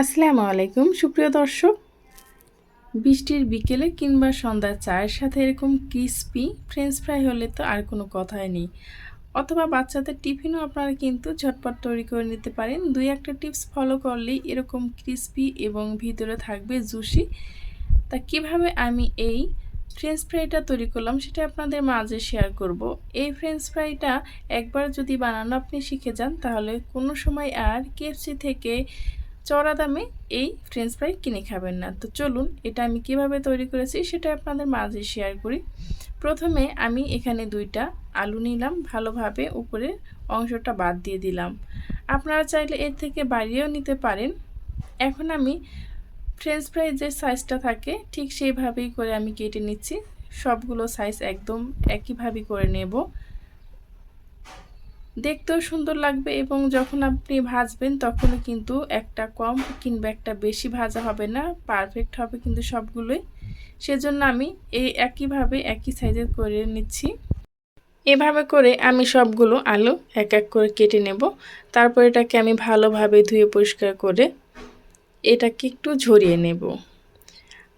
আসসালামু আলাইকুম, সুপ্রিয় দর্শক। বৃষ্টির বিকেলে কিংবা সন্ধ্যার চায়ের সাথে এরকম ক্রিস্পি ফ্রেঞ্চ ফ্রাই হলে তো আর কোনো কথাই নেই। অথবা বাচ্চাদের টিফিনও আপনারা কিন্তু ঝটপট তৈরি করে নিতে পারেন। দুই একটা টিপস ফলো করলেই এরকম ক্রিস্পি এবং ভিতরে থাকবে জুসি। তা কীভাবে আমি এই ফ্রেঞ্চ ফ্রাইটা তৈরি করলাম সেটা আপনাদের মাঝে শেয়ার করব। এই ফ্রেঞ্চ ফ্রাইটা একবার যদি বানানো আপনি শিখে যান, তাহলে কোনো সময় আর কেএফসি থেকে চড়া দামে এই ফ্রেঞ্চ ফ্রাই কিনে খাবেন না। তো চলুন এটা আমি কীভাবে তৈরি করেছি সেটা আপনাদের মাঝে শেয়ার করি। প্রথমে আমি এখানে দুইটা আলু নিলাম, ভালোভাবে উপরে অংশটা বাদ দিয়ে দিলাম। আপনারা চাইলে এর থেকে বাড়িয়েও নিতে পারেন। এখন আমি ফ্রেঞ্চ ফ্রাই যে সাইজটা থাকে, ঠিক সেইভাবেই করে আমি কেটে নিচ্ছি। সবগুলো সাইজ একদম একইভাবেই করে নেব। দেখতেও সুন্দর লাগবে এবং যখন আপনি ভাজবেন তখনও কিন্তু একটা কম কিংবা একটা বেশি ভাজা হবে না পারফেক্ট হবে কিন্তু সবগুলোই। সেজন্য আমি এই একইভাবে একই সাইজের করে নিচ্ছি। এভাবে করে আমি সবগুলো আলু এক এক করে কেটে নেব। তারপর এটাকে আমি ভালোভাবে ধুয়ে পরিষ্কার করে এটাকে একটু ঝরিয়ে নেব।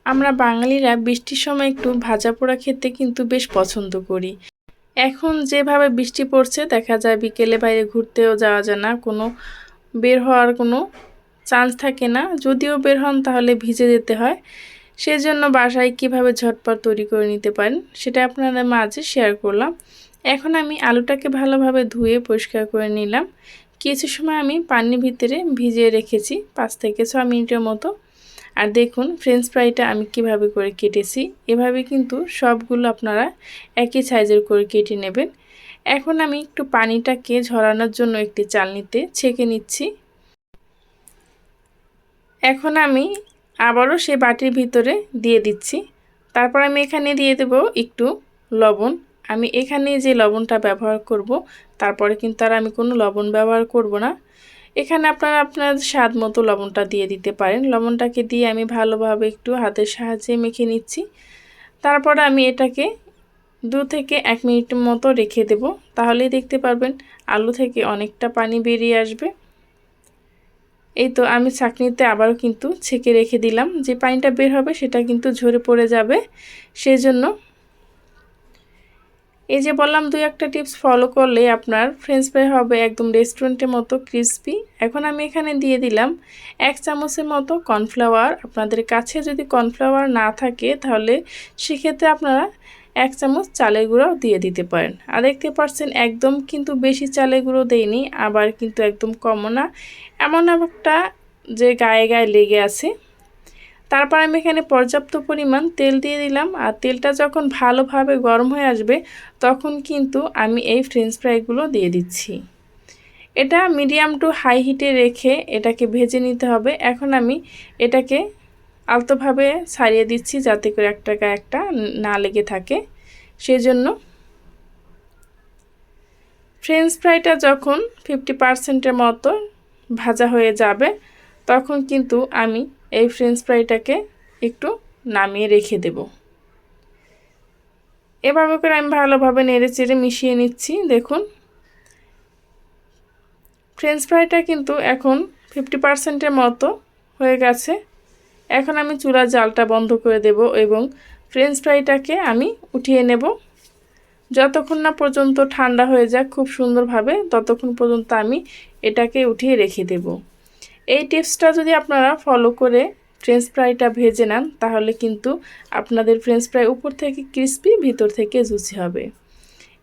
আমরা বাঙালিরা বৃষ্টির সময় একটু ভাজা পোড়া খেতে কিন্তু বেশ পছন্দ করি। এখন যেভাবে বৃষ্টি পড়ছে, দেখা যায় বিকেলে বাইরে ঘুরতেও যাওয়া যায় না। কোনো বের হওয়ার কোনো চান্স থাকে না। যদিও বের হন, তাহলে ভিজে যেতে হয়। সেজন্য বাসায় কীভাবে ঝটপট তৈরি করে নিতে পারেন, সেটা আপনাদের মাঝে শেয়ার করলাম। এখন আমি আলুটাকে ভালোভাবে ধুয়ে পরিষ্কার করে নিলাম। কিছু সময় আমি পানির ভিতরে ভিজিয়ে রেখেছি, পাঁচ থেকে ছ মিনিটের মতো। আর দেখুন ফ্রেঞ্চ ফ্রাইটা আমি কীভাবে করে কেটেছি। এভাবে কিন্তু সবগুলো আপনারা একই সাইজের করে কেটে নেবেন। এখন আমি একটু পানিটাকে ঝরানোর জন্য একটি চালনিতে ছেঁকে নিচ্ছি। এখন আমি আবারও সে বাটির ভিতরে দিয়ে দিচ্ছি। তারপর আমি এখানে দিয়ে দেব একটু লবণ। আমি এখানে যে লবণটা ব্যবহার করব, তারপরে কিন্তু আর আমি কোনো লবণ ব্যবহার করব না। এখানে আপনারা আপনার স্বাদ মতো লবণটা দিয়ে দিতে পারেন। লবণটাকে দিয়ে আমি ভালোভাবে একটু হাতের সাহায্যে মেখে নিচ্ছি। তারপর আমি এটাকে দু থেকে এক মিনিট মতো রেখে দেব। তাহলেই দেখতে পারবেন আলু থেকে অনেকটা পানি বেরিয়ে আসবে। এই তো আমি চাকনিতে আবারও কিন্তু ছেঁকে রেখে দিলাম। যে পানিটা বের হবে সেটা কিন্তু ঝরে পড়ে যাবে। সেজন্য এই যে বললাম, দুই একটা টিপস ফলো করলে আপনার ফ্রেঞ্চ ফ্রাই হবে একদম রেস্টুরেন্টের মতো ক্রিসপি এখন আমি এখানে দিয়ে দিলাম এক চামচের মতো কর্নফ্লাওয়ার আপনাদের কাছে যদি কর্নফ্লাওয়ার না থাকে, তাহলে সেক্ষেত্রে আপনারা এক চামচ চালের গুঁড়াও দিয়ে দিতে পারেন। আর দেখতে পাচ্ছেন, একদম কিন্তু বেশি চালের গুঁড়ো দেয়নি আবার কিন্তু একদম কমও না। এমন একটা যে গায়ে গায়ে লেগে আছে তারপর আমি এখানে পর্যাপ্ত পরিমাণ তেল দিয়ে দিলাম। আর তেলটা যখন ভালোভাবে গরম হয়ে আসবে, তখন কিন্তু আমি এই ফ্রেঞ্চ ফ্রাইগুলো দিয়ে দিচ্ছি। এটা মিডিয়াম টু হাই হিটে রেখে এটাকে ভেজে নিতে হবে। এখন আমি এটাকে আলতোভাবে ছাড়িয়ে দিচ্ছি যাতে করে একটা গায়ে একটা না লেগে থাকে। সেজন্য ফ্রেঞ্চ ফ্রাইটা যখন ফিফটি পারসেন্টের মতো ভাজা হয়ে যাবে, তখন কিন্তু আমি এই ফ্রেঞ্চ ফ্রাইটাকে একটু নামিয়ে রেখে দেব। এভাবে করে আমি ভালোভাবে নেড়ে চেড়ে মিশিয়ে নিচ্ছি, দেখুন। ফ্রেঞ্চ ফ্রাইটা কিন্তু এখন ফিফটি পারসেন্টের মতো হয়ে গেছে। এখন আমি চুলার জালটা বন্ধ করে দেব এবং ফ্রেঞ্চ ফ্রাইটাকে আমি উঠিয়ে নেব। যতক্ষণ না পর্যন্ত ঠান্ডা হয়ে যাক খুব সুন্দরভাবে, ততক্ষণ পর্যন্ত আমি এটাকে উঠিয়ে রেখে দেব। এই টিপসটা যদি আপনারা ফলো করে ফ্রেঞ্চ ফ্রাইটা ভেজে নেন, তাহলে কিন্তু আপনাদের ফ্রেঞ্চ ফ্রাই উপর থেকে ক্রিস্পি ভিতর থেকে জুসি হবে।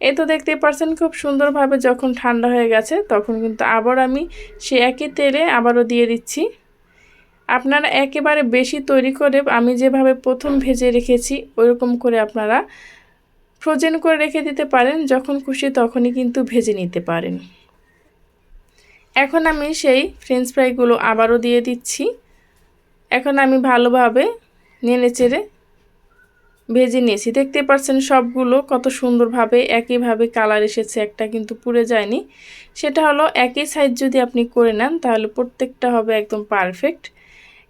এই তো দেখতে পারছেন খুব সুন্দরভাবে যখন ঠান্ডা হয়ে গেছে, তখন কিন্তু আবার আমি সে একই তেলে আবারও দিয়ে দিচ্ছি। আপনারা একেবারে বেশি তৈরি করে আমি যেভাবে প্রথম ভেজে রেখেছি, ওইরকম করে আপনারা ফ্রোজেন করে রেখে দিতে পারেন, যখন খুশি তখনই কিন্তু ভেজে নিতে পারেন। এখন আমি সেই ফ্রেঞ্চ ফ্রাইগুলো আবারও দিয়ে দিচ্ছি। এখন আমি ভালোভাবে নেড়ে চেড়ে ভেজে নিয়েছি। দেখতে পাচ্ছেন সবগুলো কত সুন্দরভাবে, একইভাবে কালার এসেছে, একটা কিন্তু পুড়ে যায়নি। সেটা হলো একই সাইজ যদি আপনি করে নেন, তাহলে প্রত্যেকটা হবে একদম পারফেক্ট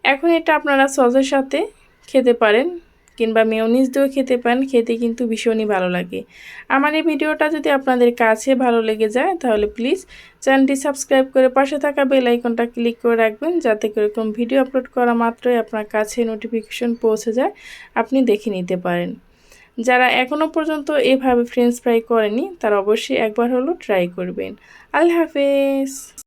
এখন এটা আপনারা সসের সাথে খেতে পারেন। কিংবা মেয়নিজ দিয়েও খেতে পান খেতে কিন্তু ভীষণই ভালো লাগে। আমার এই ভিডিওটা যদি আপনাদের কাছে ভালো লেগে যায়, তাহলে প্লিজ চ্যানেলটি সাবস্ক্রাইব করে পাশে থাকা বেল আইকনটা ক্লিক করে রাখবেন, যাতে করে কোনো ভিডিও আপলোড করা মাত্রই আপনার কাছে নোটিফিকেশন পৌঁছে যায়, আপনি দেখে নিতে পারেন। যারা এখনও পর্যন্ত এভাবে ফ্রেঞ্চ ফ্রাই করেনি, তারা অবশ্যই একবার হলো ট্রাই করবেন। আল্লাহ হাফেজ!